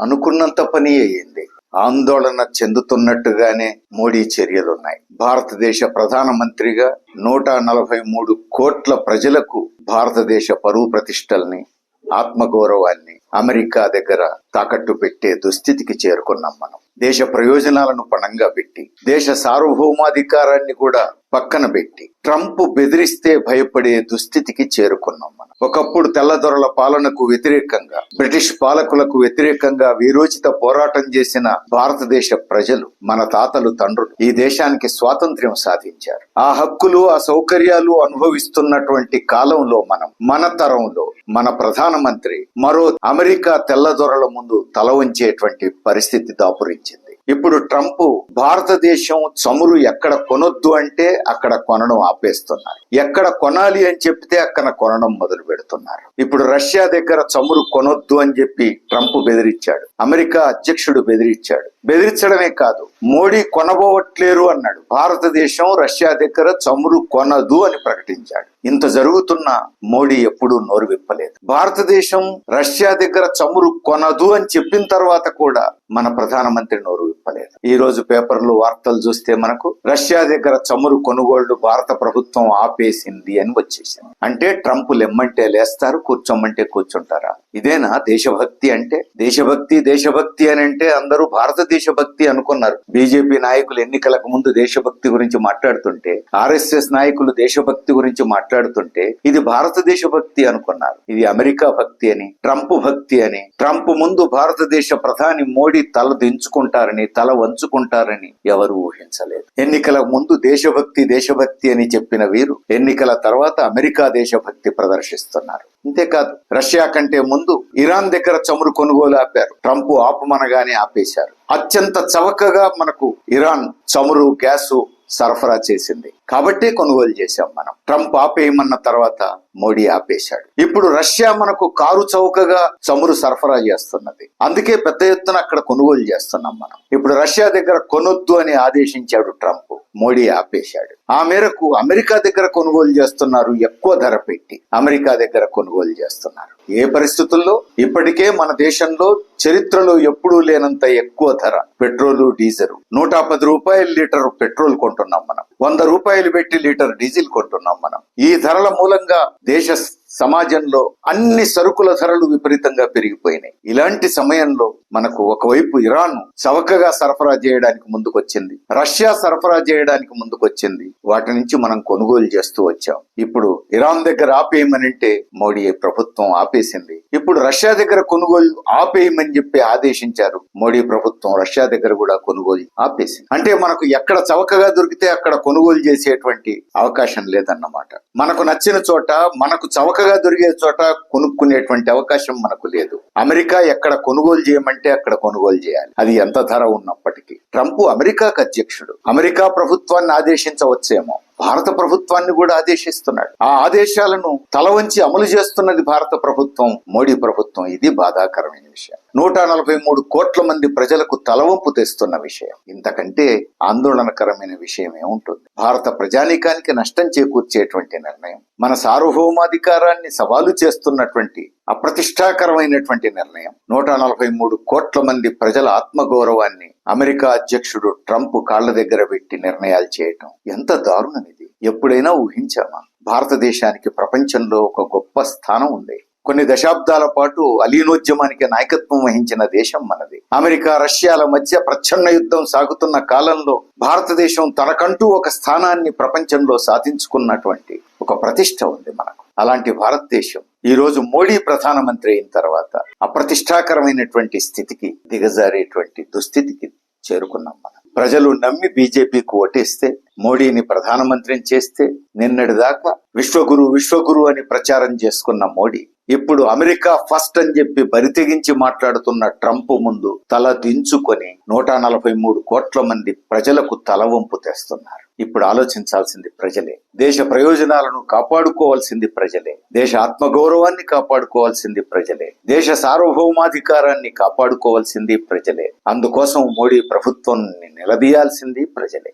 అనుకున్నంత పని అయ్యింది. ఆందోళన చెందుతున్నట్టుగానే మోడీ చర్యలున్నాయి. భారతదేశ ప్రధానమంత్రిగా నూట నలభై మూడు కోట్ల ప్రజలకు భారతదేశ పరువు ప్రతిష్టల్ని ఆత్మగౌరవాన్ని అమెరికా దగ్గర తాకట్టు పెట్టే దుస్థితికి చేరుకున్నాం మనం. దేశ ప్రయోజనాలను పణంగా పెట్టి దేశ సార్వభౌమాధికారాన్ని కూడా పక్కన పెట్టి ట్రంప్ బెదిరిస్తే భయపడే దుస్థితికి చేరుకున్నాం మనం. ఒకప్పుడు తెల్లదొరల పాలనకు వ్యతిరేకంగా బ్రిటిష్ పాలకులకు వ్యతిరేకంగా వీరోచిత పోరాటం చేసిన భారతదేశ ప్రజలు మన తాతలు తండ్రులు ఈ దేశానికి స్వాతంత్ర్యం సాధించారు. ఆ హక్కులు ఆ సౌకర్యాలు అనుభవిస్తున్నటువంటి కాలంలో మనం మన తరంలో మన ప్రధానమంత్రి మరో అమెరికా అమెరికా తెల్లదొరల ముందు తల వంచేటువంటి పరిస్థితి దాపురించింది. ఇప్పుడు ట్రంప్ భారతదేశం చమురు ఎక్కడ కొనొద్దు అంటే అక్కడ కొనడం ఆపేస్తున్నారు. ఎక్కడ కొనాలి అని చెప్తే అక్కడ కొనడం మొదలు పెడుతున్నారు. ఇప్పుడు రష్యా దగ్గర చమురు కొనొద్దు అని చెప్పి ట్రంప్ బెదిరించాడు. అమెరికా అధ్యక్షుడు బెదిరించాడు. బెదిరించడమే కాదు మోడీ కొనబోవట్లేరు అన్నాడు. భారతదేశం రష్యా దగ్గర చమురు కొనదు అని ప్రకటించాడు. ఇంత జరుగుతున్న మోడీ ఎప్పుడూ నోరు విప్పలేదు. భారతదేశం రష్యా దగ్గర చమురు కొనదు అని చెప్పిన తర్వాత కూడా మన ప్రధానమంత్రి నోరు విప్పలేదు. ఈ రోజు పేపర్లు వార్తలు చూస్తే మనకు రష్యా దగ్గర చమురు కొనుగోళ్ళు భారత ప్రభుత్వం ఆపేసింది అని వచ్చేసింది. అంటే ట్రంప్ లెమ్మంటే లేస్తారు కూర్చోమంటే కూర్చుంటారా? ఇదేనా దేశభక్తి అంటే? దేశభక్తి దేశభక్తి అని అంటే అందరూ భారతదేశ భక్తి అనుకున్నారు. బీజేపీ నాయకులు ఎన్నికలకు ముందు దేశభక్తి గురించి మాట్లాడుతుంటే ఆర్ఎస్ఎస్ నాయకులు దేశభక్తి గురించి మాట్లాడుతుంటే ఇది భారతదేశ భక్తి అనుకున్నారు. ఇది అమెరికా భక్తి అని ట్రంప్ భక్తి అని. ట్రంప్ ముందు భారతదేశ ప్రధాని మోడీ తల దించుకుంటారని తల వంచుకుంటారని ఎవరు ఊహించలేదు. ఎన్నికల ముందు దేశభక్తి దేశభక్తి అని చెప్పిన వీరు ఎన్నికల తర్వాత అమెరికా దేశభక్తి ప్రదర్శిస్తున్నారు. అంతేకాదు రష్యా కంటే ముందు ఇరాన్ దగ్గర చమురు కొనుగోలు ఆపారు. ట్రంప్ ఆపమనగానే ఆపేశారు. అత్యంత చవకగా మనకు ఇరాన్ చమురు గ్యాసు సరఫరా చేసింది. కాబట్టే కొనుగోలు చేశాం మనం. ట్రంప్ ఆపేయమన్న తర్వాత మోడీ ఆపేశాడు. ఇప్పుడు రష్యా మనకు కారు చౌకగా చమురు సరఫరా చేస్తున్నది. అందుకే పెద్ద ఎత్తున అక్కడ కొనుగోలు చేస్తున్నాం మనం. ఇప్పుడు రష్యా దగ్గర కొనొద్దు అని ఆదేశించాడు ట్రంప్. మోడీ ఆపేశాడు. ఆ మేరకు అమెరికా దగ్గర కొనుగోలు చేస్తున్నారు ఎక్కువ ధర పెట్టి. అమెరికా దగ్గర కొనుగోలు చేస్తున్నారు. ఏ పరిస్థితుల్లో? ఇప్పటికే మన దేశంలో చరిత్రలో ఎప్పుడూ లేనంత ఎక్కువ ధర. Petrol diesel. నూట పది రూపాయల లీటర్ పెట్రోల్ కొంటున్నాం మనం. వంద రూపాయలు పెట్టి లీటర్ డీజిల్ కొంటున్నాం మనం. ఈ ధరల మూలంగా దేశ సమాజంలో అన్ని సరుకుల ధరలు విపరీతంగా పెరిగిపోయినాయి. ఇలాంటి సమయంలో మనకు ఒకవైపు ఇరాన్ చవకగా సరఫరా చేయడానికి ముందుకొచ్చింది. రష్యా సరఫరా చేయడానికి ముందుకొచ్చింది. వాటి నుంచి మనం కొనుగోలు చేస్తూ వచ్చాం. ఇప్పుడు ఇరాన్ దగ్గర ఆపేయమనంటే మోడీ ప్రభుత్వం ఆపేసింది. ఇప్పుడు రష్యా దగ్గర కొనుగోలు ఆపేయమని చెప్పి ఆదేశించారు. మోడీ ప్రభుత్వం రష్యా దగ్గర కూడా కొనుగోలు ఆపేసింది. అంటే మనకు ఎక్కడ చవకగా దొరికితే అక్కడ కొనుగోలు చేసేటువంటి అవకాశం లేదన్నమాట. మనకు నచ్చిన చోట మనకు చవక చౌకగా దొరికే చోట కొనుక్కునేటువంటి అవకాశం మనకు లేదు. అమెరికా ఎక్కడ కొనుగోలు చేయమంటే అక్కడ కొనుగోలు చేయాలి. అది ఎంత ధర ఉన్నప్పటికీ. ట్రంప్ అమెరికాకు అధ్యక్షుడు. అమెరికా ప్రభుత్వాన్ని ఆదేశించవచ్చేమో. భారత ప్రభుత్వాన్ని కూడా ఆదేశిస్తున్నాడు. ఆ ఆదేశాలను తల వంచి అమలు చేస్తున్నది భారత ప్రభుత్వం మోడీ ప్రభుత్వం. ఇది బాధాకరమైన విషయం. నూట నలభై మూడు కోట్ల మంది ప్రజలకు తలవంపు తెస్తున్న విషయం. ఇంతకంటే ఆందోళనకరమైన విషయం ఏముంటుంది? భారత ప్రజానీకానికి నష్టం చేకూర్చేటువంటి నిర్ణయం మన సార్వభౌమాధికారాన్ని సవాలు చేస్తున్నటువంటి అప్రతిష్టాకరమైనటువంటి నిర్ణయం. నూట నలభై మూడు కోట్ల మంది ప్రజల ఆత్మగౌరవాన్ని అమెరికా అధ్యక్షుడు ట్రంప్ కాళ్ళ దగ్గర పెట్టి నిర్ణయాలు చేయటం. ఎంత దారుణం ఇది. ఎప్పుడైనా ఊహించామా? భారతదేశానికి ప్రపంచంలో ఒక గొప్ప స్థానం ఉంది. కొన్ని దశాబ్దాల పాటు అలీనోద్యమానికి నాయకత్వం వహించిన దేశం మనది. అమెరికా రష్యాల మధ్య ప్రచ్ఛన్న యుద్ధం సాగుతున్న కాలంలో భారతదేశం తనకంటూ ఒక స్థానాన్ని ప్రపంచంలో సాధించుకున్నటువంటి ఒక ప్రతిష్ట ఉంది మనకు. అలాంటి భారతదేశం ఈ రోజు మోడీ ప్రధానమంత్రి అయిన తర్వాత అప్రతిష్టాకరమైనటువంటి స్థితికి దిగజారేటువంటి దుస్థితికి చేరుకున్నాం మనం. ప్రజలు నమ్మి బీజేపీకి ఓటేస్తే మోడీని ప్రధానమంత్రిని చేస్తే నిన్నటి దాకా విశ్వగురు విశ్వగురు అని ప్రచారం చేసుకున్న మోడీ ఇప్పుడు అమెరికా ఫస్ట్ అని చెప్పి బరితెగించి మాట్లాడుతున్న ట్రంప్ ముందు తల దించుకొని నూట నలభై మూడు కోట్ల మంది ప్రజలకు తల వంపు తెస్తున్నారు. ఇప్పుడు ఆలోచించాల్సింది ప్రజలే. దేశ ప్రయోజనాలను కాపాడుకోవాల్సింది ప్రజలే. దేశ ఆత్మగౌరవాన్ని కాపాడుకోవాల్సింది ప్రజలే. దేశ సార్వభౌమాధికారాన్ని కాపాడుకోవాల్సింది ప్రజలే. అందుకోసం మోడీ ప్రభుత్వాన్ని నిలదీయాల్సింది ప్రజలే.